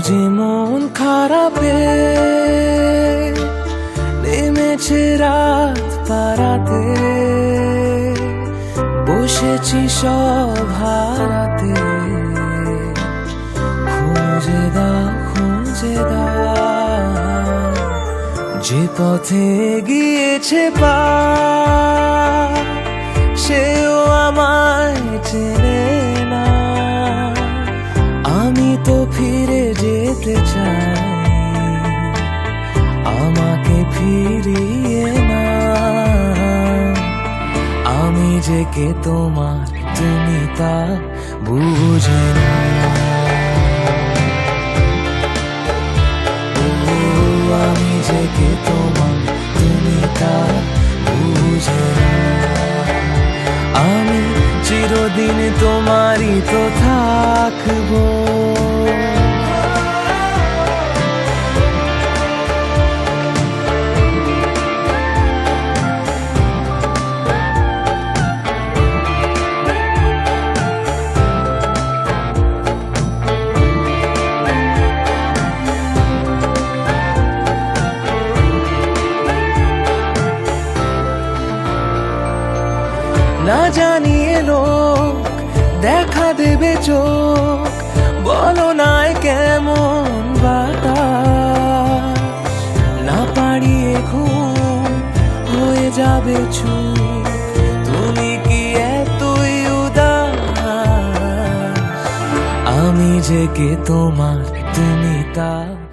যে মন খারাপে। নেমেছে রাত পারাতে বসেছি সব হারাতে। খুঁজে দাও খুঁজে দাও। যে পথে গিয়েছে পা, সেও আমায় চেনে। আমি তো ফিরে যেতে চাই। আমাকে ফিরিয়ে না আমি যে কে তোমার, তুমি তা বুঝে না চিরদিন তোমারই তো থাকব। না জানিয়ে লোক দেখা দেবে চোখ। বলো নাই কেমন বাতাস? না পারিয়ে ঘুম হয়ে যাবে চুপ। তুমি কি এতই উদাস? আমি যে কে তোমার তুমি তা